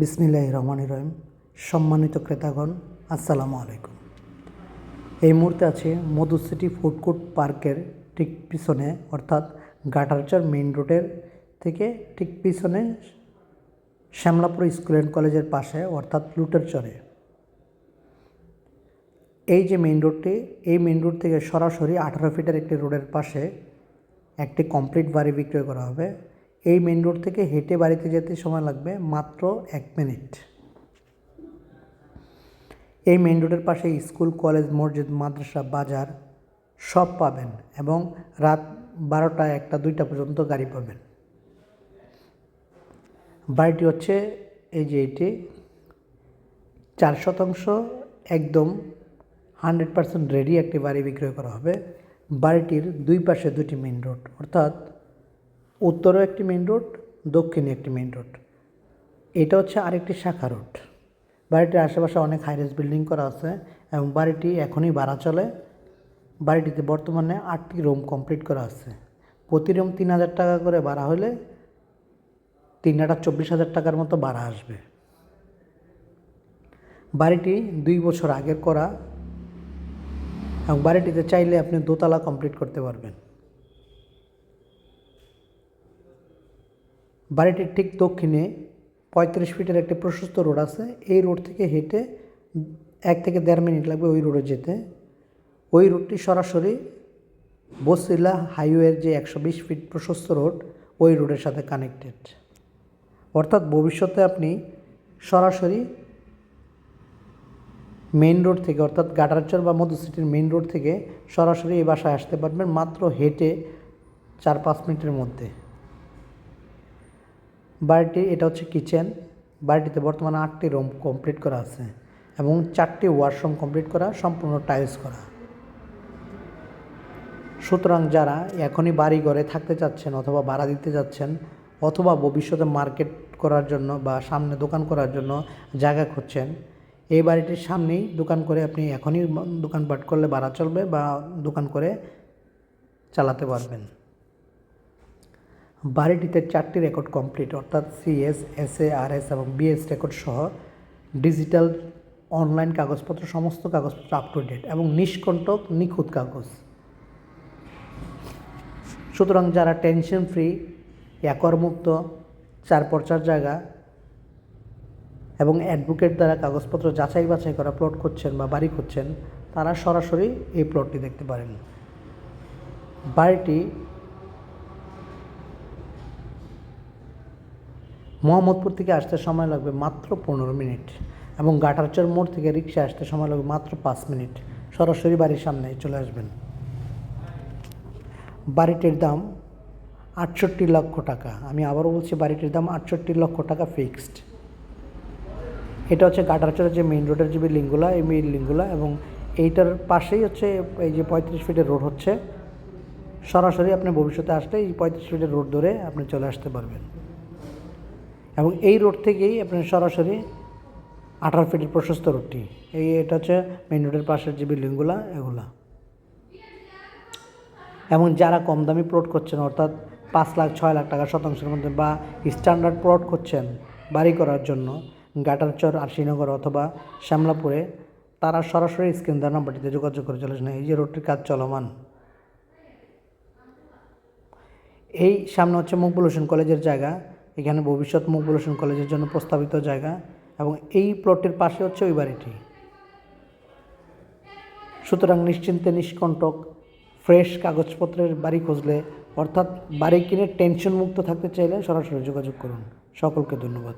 বিসমিল্লাহ রহমান রহিম। সম্মানিত ক্রেতাগণ, আসসালামু আলাইকুম। এই মুহূর্তে আছে মধু সিটি ফুড কোর্ট পার্কের ঠিক পিছনে, অর্থাৎ গাটারচর মেইন রোডের থেকে ঠিক পিছনে শ্যামলাপুর স্কুল অ্যান্ড কলেজের পাশে, অর্থাৎ লুটের চরে। এই যে মেইন রোডটি, এই মেইন রোড থেকে সরাসরি আঠারো ফিটের একটি রোডের পাশে একটি কমপ্লিট বাড়ি বিক্রয় করা হবে। এই মেন রোড থেকে হেঁটে বাড়িতে যেতে সময় লাগবে মাত্র এক মিনিট এই মেন রোডের পাশে স্কুল কলেজ মসজিদ, মাদ্রাসা, বাজার সব পাবেন এবং রাত বারোটা একটা, দুইটা পর্যন্ত গাড়ি পাবেন। বাড়িটি হচ্ছে এই যে এটি, চার শতাংশ একদম হান্ড্রেড পার্সেন্ট রেডি একটি বাড়ি বিক্রয় করা হবে। বাড়িটির দুই পাশে দুটি মেইন রোড অর্থাৎ উত্তরেও একটি মেন রোড দক্ষিণে একটি মেন রোড এটা হচ্ছে আরেকটি শাখা রোড বাড়িটির আশেপাশে অনেক হাইরেস বিল্ডিং করা আছে এবং বাড়িটি এখনই ভাড়া চলে। বাড়িটিতে বর্তমানে আটটি রুম কমপ্লিট করা আছে। প্রতি রুম তিন হাজার টাকা করে ভাড়া হলে তিন হাজার চব্বিশ হাজার টাকার মতো ভাড়া আসবে। বাড়িটি দুই বছর আগের করা এবং বাড়িটিতে চাইলে আপনি দোতলা কমপ্লিট করতে পারবেন। বাড়িটির ঠিক দক্ষিণে পঁয়ত্রিশ ফিটের একটি প্রশস্ত রোড আছে। এই রোড থেকে হেঁটে এক থেকে দেড় মিনিট লাগবে ওই রোডে যেতে। ওই রোডটি সরাসরি বসিলা হাইওয়ের যে একশো বিশ ফিট প্রশস্ত রোড, ওই রোডের সাথে কানেক্টেড। অর্থাৎ ভবিষ্যতে আপনি সরাসরি মেইন রোড থেকে, অর্থাৎ গাটারচর বা মধু সিটির মেইন রোড থেকে সরাসরি এই বাসায় আসতে পারবেন, মাত্র হেঁটে চার পাঁচ মিনিটের মধ্যে। বাড়িটি, এটা হচ্ছে কিচেন। বাড়িটিতে বর্তমানে আটটি রুম কমপ্লিট করা আছে এবং চারটি ওয়াশরুম কমপ্লিট করা, সম্পূর্ণ টাইলস করা। সুতরাং যারা এখনই বাড়ি ঘরে থাকতে চাচ্ছেন অথবা ভাড়া দিতে যাচ্ছেন অথবা ভবিষ্যতে মার্কেট করার জন্য বা সামনে দোকান করার জন্য জায়গা খুঁজছেন, এই বাড়িটির সামনেই দোকান করে আপনি এখনই দোকানপাট করলে ভাড়া চলবে বা দোকান করে চালাতে পারবেন। বাড়িটিতে চারটি রেকর্ড কমপ্লিট, অর্থাৎ CS S A R S এবং বিএস রেকর্ড সহ ডিজিটাল অনলাইন কাগজপত্র, সমস্ত কাগজপত্র আপ টু ডেট এবং নিষ্কণ্টক নিখুঁত কাগজ। সুতরাং যারা টেনশন ফ্রি একরমুক্ত চার পর্চার জায়গা এবং অ্যাডভোকেট দ্বারা কাগজপত্র যাচাই বাছাই করা প্লট করছেন বা বাড়ি করছেন তারা সরাসরি এই প্লটটি দেখতে পারেন। বাড়িটি মোহাম্মদপুর থেকে আসতে সময় লাগবে মাত্র পনেরো মিনিট এবং গাটারচর মোড় থেকে রিক্সা আসতে সময় লাগবে মাত্র পাঁচ মিনিট। সরাসরি বাড়ির সামনে চলে আসবেন। বাড়িটির দাম আটষট্টি লক্ষ টাকা। আমি আবারও বলছি, বাড়িটির দাম আটষট্টি লক্ষ টাকা ফিক্সড। এটা হচ্ছে গাটারচরের যে মেইন রোডের যে বিল্ডিংগুলো, এই বিল্ডিংগুলো এবং এইটার পাশেই হচ্ছে এই যে পঁয়ত্রিশ ফিটের রোড হচ্ছে। সরাসরি আপনি ভবিষ্যতে আসলে এই পঁয়ত্রিশ ফিটের রোড ধরে আপনি চলে আসতে পারবেন। এবং এই রোড থেকেই আপনার সরাসরি আঠারো ফিটের প্রশস্ত রোডটি। এই এটা হচ্ছে মেইন রোডের পাশের যে বিল্ডিংগুলো, এগুলা। এবং যারা কম দামি প্লট করছেন, অর্থাৎ পাঁচ লাখ, ছয় লাখ টাকা শতাংশের মধ্যে বা স্ট্যান্ডার্ড প্লট করছেন বাড়ি করার জন্য, গাটারচর আর শ্রীনগর অথবা শ্যামলাপুরে, তারা সরাসরি স্ক্রিন নাম্বারটিতে যোগাযোগ করে চলেছেন এই যে রোডটির কাজ চলমান। এই সামনে হচ্ছে মকবুল হোসেন কলেজের জায়গা। এখানে ভবিষ্যৎ হোসেন কলেজের জন্য প্রস্তাবিত জায়গা এবং এই প্লটের পাশে হচ্ছে ওই বাড়িটি। সুতরাং নিশ্চিন্তে নিষ্কণ্টক, ফ্রেশ কাগজপত্রের বাড়ি খুঁজলে, অর্থাৎ বাড়ি কিনে টেনশন মুক্ত থাকতে চাইলে সরাসরি যোগাযোগ করুন। সকলকে ধন্যবাদ।